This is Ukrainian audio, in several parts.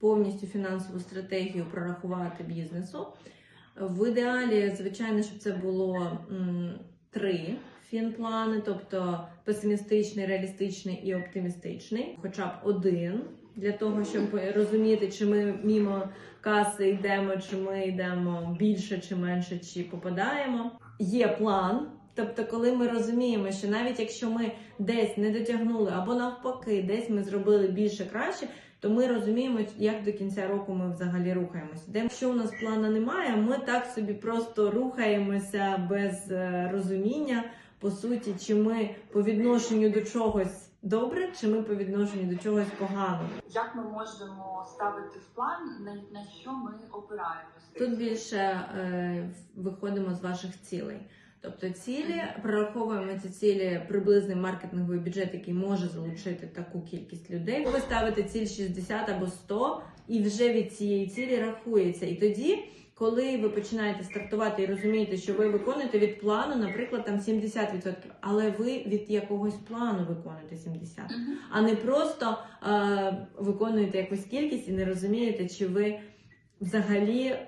повністю фінансову стратегію прорахувати бізнесу. В ідеалі, звичайно, щоб це було три фінплани, тобто песимістичний, реалістичний і оптимістичний, хоча б один. Для того, щоб розуміти, чи ми мімо каси йдемо, чи ми йдемо більше чи менше, чи попадаємо. Є план. Тобто, коли ми розуміємо, що навіть якщо ми десь не дотягнули, або навпаки, десь ми зробили більше краще, то ми розуміємо, як до кінця року ми взагалі рухаємося. Де якщо у нас плану немає, ми так собі просто рухаємося без е, розуміння, по суті, чи ми по відношенню до чогось добре, чи ми по відношенню до чогось погано. Як ми можемо ставити в план, на, на що ми опираємося? Тут більше е, виходимо з ваших цілей. Тобто цілі прораховуємо ці цілі приблизний маркетинговий бюджет, який може залучити таку кількість людей. Ви ставите ціль 60 або 100, і вже від цієї цілі рахується. І тоді, коли ви починаєте стартувати і розумієте, що ви виконуєте від плану, наприклад, там 70%, але ви від якогось плану виконуєте 70%, а не просто е, виконуєте якусь кількість і не розумієте, чи ви взагалі е,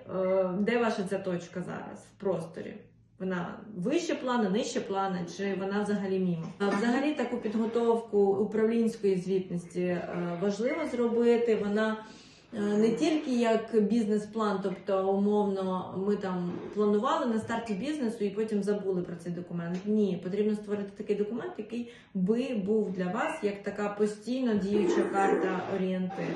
де ваша ця точка зараз в просторі. Вона вище плана, нижче плана, чи вона взагалі мімо? Взагалі таку підготовку управлінської звітності е, важливо зробити. Вона е, не тільки як бізнес-план, тобто умовно ми там планували на старті бізнесу і потім забули про цей документ. Ні, потрібно створити такий документ, який би був для вас як така постійно діюча карта орієнтиру.